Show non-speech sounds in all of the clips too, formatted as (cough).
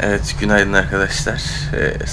Evet, günaydın arkadaşlar. Ee,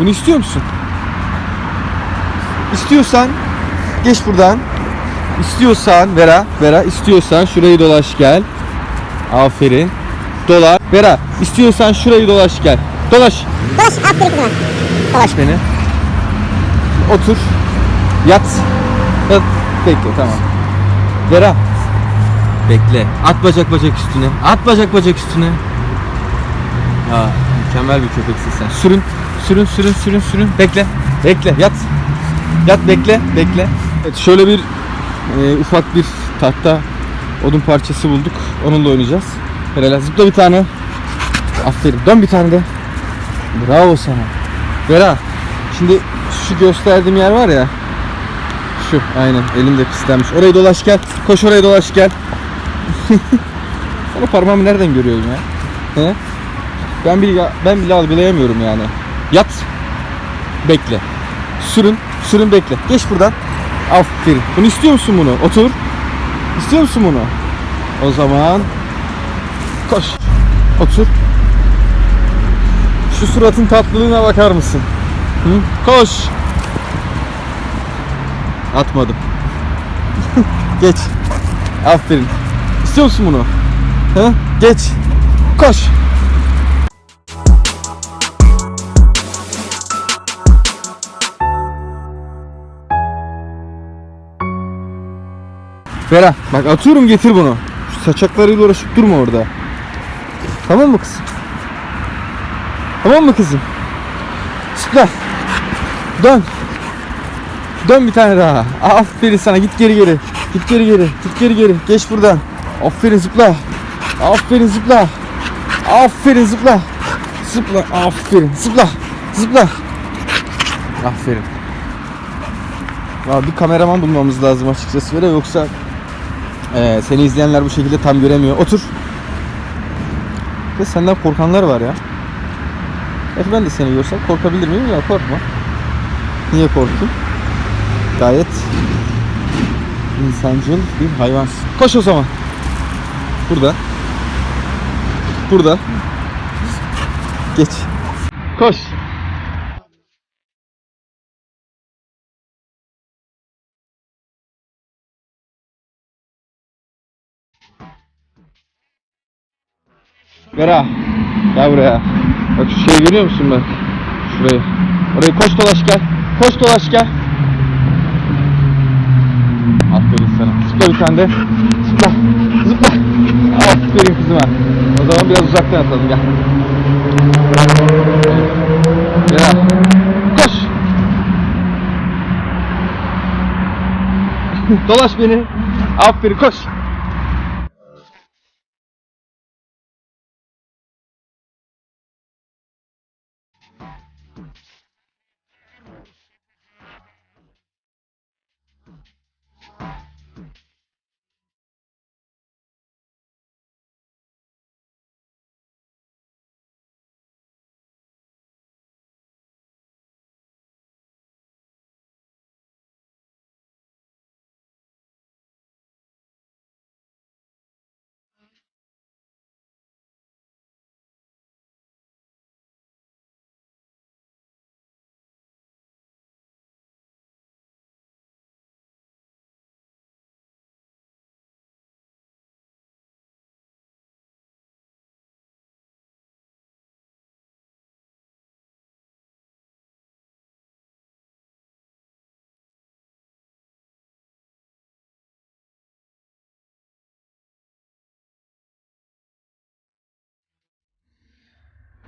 Bunu istiyor musun? İstiyorsan geç buradan. İstiyorsan Vera, Vera istiyorsan şurayı dolaş gel. Aferin. Dolaş. Vera istiyorsan şurayı dolaş gel. Dolaş. Dolaş aferin kızıma. Dolaş beni. Otur. Yat. Yat. Bekle tamam. Vera. Bekle. At bacak bacak üstüne. At bacak bacak üstüne. Aa, mükemmel bir köpeksin sen. Sürün. Sürün sürün sürün sürün. Bekle. Bekle. Yat. Yat bekle. Bekle. Evet şöyle bir e, ufak bir tahta odun parçası bulduk. Onunla oynayacağız. Helal. Zıpla bir tane. Aferin. Dön bir tane de. Bravo sana. Vera. Şimdi şu gösterdiğim yer var ya. Şu aynen elimde pislenmiş. Orayı dolaş gel. Koş oraya dolaş gel. (laughs) Sana parmağımı nereden görüyorum ya? He? Ben bile ben bile algılayamıyorum yani. Yat. Bekle. Sürün. Sürün bekle. Geç buradan. Aferin. Bunu istiyor musun bunu? Otur. İstiyor musun bunu? O zaman koş. Otur. Şu suratın tatlılığına bakar mısın? Hı? Koş. Atmadım. (laughs) Geç. Aferin. İstiyor musun bunu? He? Geç. Koş. Vera bak atıyorum getir bunu. Şu saçaklarıyla uğraşıp durma orada. Tamam mı kızım? Tamam mı kızım? Zıpla. Dön. Dön bir tane daha. Aferin sana. Git geri geri. Git geri geri. Git geri geri. Geç buradan. Aferin zıpla. Aferin zıpla. Aferin zıpla. Zıpla. Aferin. Zıpla. Zıpla. Aferin. Ya bir kameraman bulmamız lazım açıkçası böyle yoksa eee, seni izleyenler bu şekilde tam göremiyor. Otur. Ve senden korkanlar var ya. Gerçi ben de seni görsem korkabilir miyim? Ya korkma. Niye korkayım? Gayet insancıl bir hayvansın. Koş o zaman. Burada. Burada. Geç. Koş. Vera. Gel buraya. Bak şu şeyi görüyor musun ben? Şurayı. Orayı koş dolaş gel. Koş dolaş gel. Aferin sana. Zıpla bir tane de. Zıpla. Zıpla. Aferin kızıma. O zaman biraz uzaktan atalım gel. Vera. Koş. (laughs) dolaş beni. Aferin koş. Mm-hmm.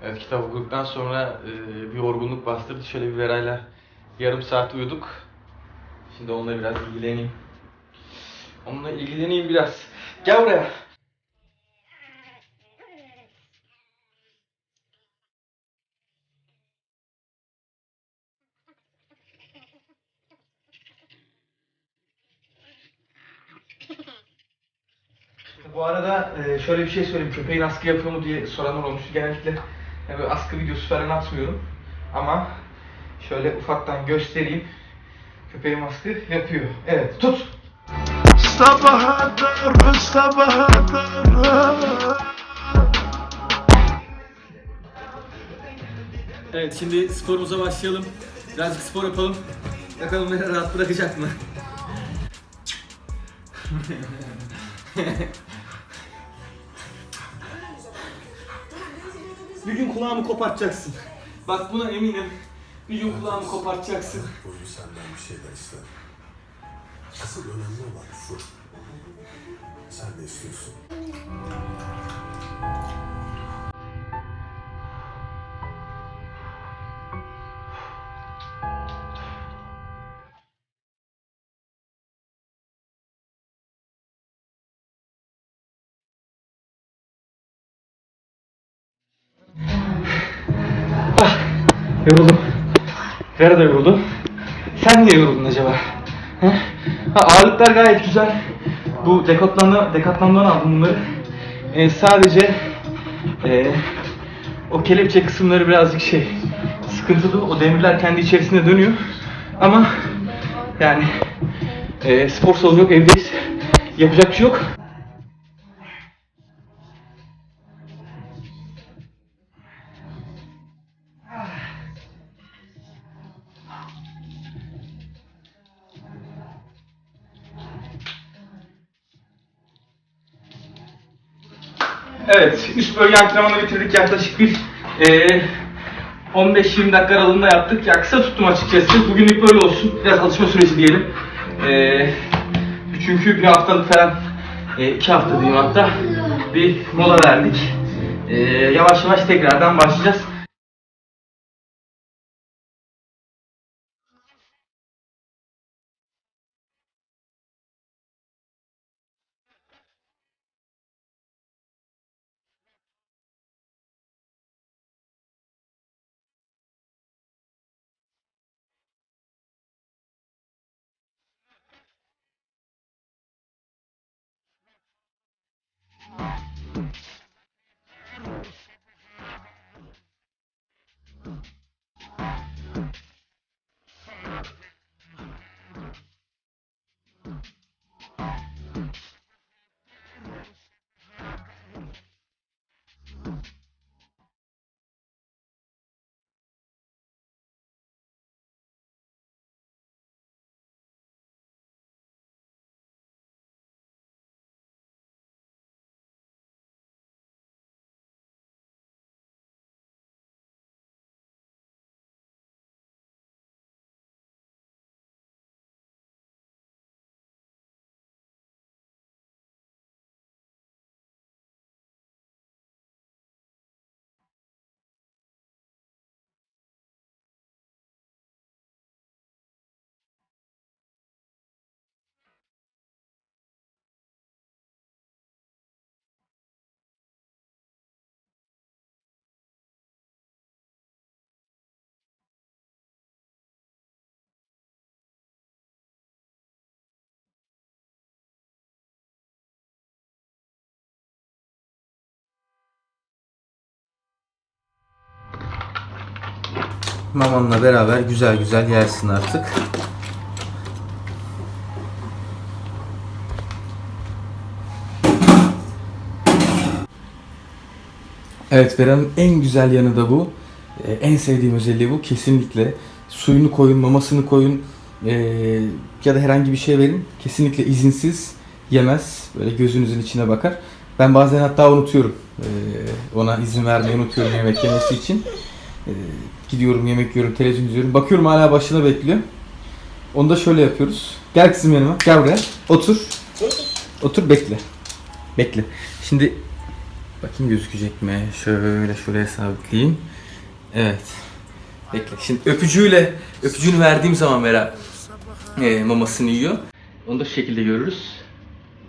Evet kitap okuduktan sonra e, bir yorgunluk bastırdı. Şöyle bir Veray'la yarım saat uyuduk. Şimdi onunla biraz ilgileneyim. Onunla ilgileneyim biraz. Gel buraya. Bu arada e, şöyle bir şey söyleyeyim. Köpeğin askı yapıyor mu diye soranlar olmuş. Genellikle yani böyle askı videosu falan atmıyorum. Ama şöyle ufaktan göstereyim. Köpeğim askı yapıyor. Evet tut. Sabaha doğru, sabaha doğru. Evet şimdi sporumuza başlayalım. Birazcık spor yapalım. Bakalım beni rahat bırakacak mı? (laughs) bir gün kulağımı kopartacaksın. (laughs) Bak buna eminim. Bir gün kulağımı kopartacaksın. Boyu senden bir şeyler ister. Asıl önemli olan şu. Sen ne istiyorsun? Yoruldum. Vera da yoruldu. Sen niye yoruldun acaba? He? Ha, ağırlıklar gayet güzel. Bu Decathlon'dan, Decathlon'dan aldım bunları. Ee, sadece ee, o kelepçe kısımları birazcık şey sıkıntılı. O demirler kendi içerisinde dönüyor. Ama yani ee, spor salonu yok evdeyiz. Yapacak bir şey yok. Evet, üst bölge antrenmanı bitirdik. Yaklaşık bir eee 15-20 dakika aralığında yaptık. Ya kısa tuttum açıkçası. Bugünlük böyle olsun. Biraz alışma süreci diyelim. Eee, çünkü bir haftalık falan, eee, iki hafta diyeyim hatta bir mola verdik. Eee, yavaş yavaş tekrardan başlayacağız. Mamanla beraber güzel güzel yersin artık. Evet Vera'nın en güzel yanı da bu. Ee, en sevdiğim özelliği bu. Kesinlikle suyunu koyun, mamasını koyun ee, ya da herhangi bir şey verin. Kesinlikle izinsiz yemez. Böyle gözünüzün içine bakar. Ben bazen hatta unutuyorum. Ee, ona izin vermeyi unutuyorum yemek yemesi için. Ee, gidiyorum yemek yiyorum, televizyon izliyorum. Bakıyorum hala başında bekliyor. Onu da şöyle yapıyoruz. Gel kızım yanıma. Gel buraya. Otur. Otur bekle. Bekle. Şimdi Bakayım gözükecek mi? Şöyle şuraya sabitleyeyim. Evet. Bekle. Şimdi öpücüğüyle, öpücüğünü verdiğim zaman Vera e, mamasını yiyor. Onu da şu şekilde görürüz.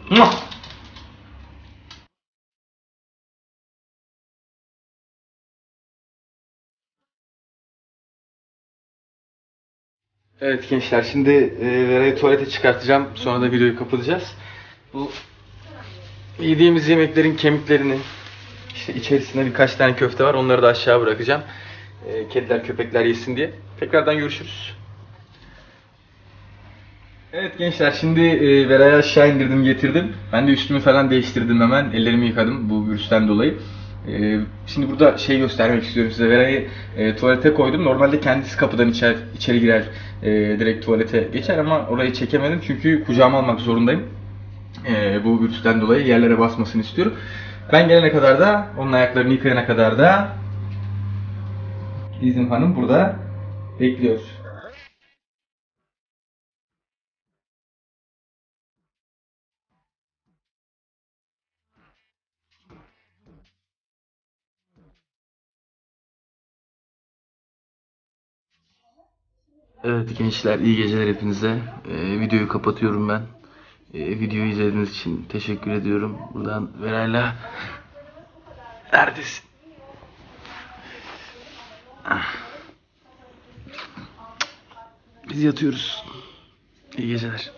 Muah! Evet gençler şimdi e, Vera'yı tuvalete çıkartacağım. Sonra da videoyu kapatacağız. Bu yediğimiz yemeklerin kemiklerini işte içerisinde birkaç tane köfte var. Onları da aşağı bırakacağım. E, kediler köpekler yesin diye. Tekrardan görüşürüz. Evet gençler şimdi e, Vera'yı aşağı indirdim getirdim. Ben de üstümü falan değiştirdim hemen. Ellerimi yıkadım bu virüsten dolayı. E, şimdi burada şey göstermek istiyorum size. Vera'yı e, tuvalete koydum. Normalde kendisi kapıdan içer, içeri girer. e, direkt tuvalete geçer ama orayı çekemedim çünkü kucağıma almak zorundayım. E, bu virüsten dolayı yerlere basmasını istiyorum. Ben gelene kadar da onun ayaklarını yıkayana kadar da bizim hanım burada bekliyor. Evet gençler iyi geceler hepinize. Ee, videoyu kapatıyorum ben. Ee, videoyu izlediğiniz için teşekkür ediyorum. Buradan Verayla neredesin? Ah. Biz yatıyoruz. İyi geceler.